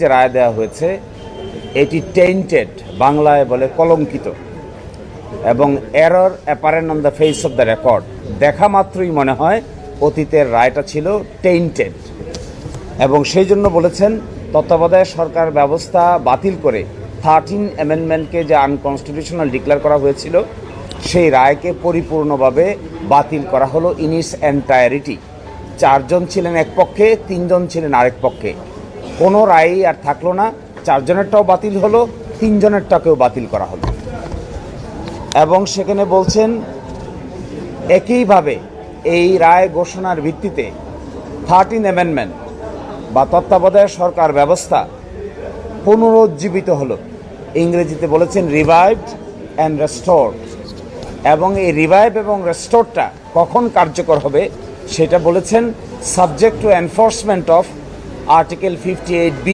যে রায় দেওয়া হয়েছে, এটি টেন্টেড বাংলায় বলে কলঙ্কিত। এবং error apparent on the face of the record দেখা মাত্রই মনে হয় অতীতের রায়টা ছিল টেন্টেড এবং সেই জন্য বলেছেন, তত্ত্বাবধায়ক সরকার ব্যবস্থা বাতিল করে থার্টিন অ্যামেন্ডমেন্টকে যে আনকনস্টিটিউশনাল ডিক্লেয়ার করা হয়েছিল, সেই রায়কে পরিপূর্ণভাবে বাতিল করা হলো ইন ইটস এন্টায়ারিটি চারজন ছিলেন এক পক্ষে, তিনজন ছিলেন আরেক পক্ষে। কোনো রায়ই আর থাকল না। চারজনেরটাও বাতিল হলো, তিনজনেরটাকেও বাতিল করা হলো। এবং সেখানে বলছেন, একইভাবে এই রায় ঘোষণার ভিত্তিতে থার্টিন অ্যামেন্ডমেন্ট বা তত্ত্বাবধায়ক সরকার ব্যবস্থা পুনরুজ্জীবিত হলো। ইংরেজিতে বলেছেন রিভাইভড অ্যান্ড রেস্টোর এবং এই রিভাইভ এবং রেস্টোরটা কখন কার্যকর হবে, সেটা বলেছেন subject to enforcement of article fifty eight B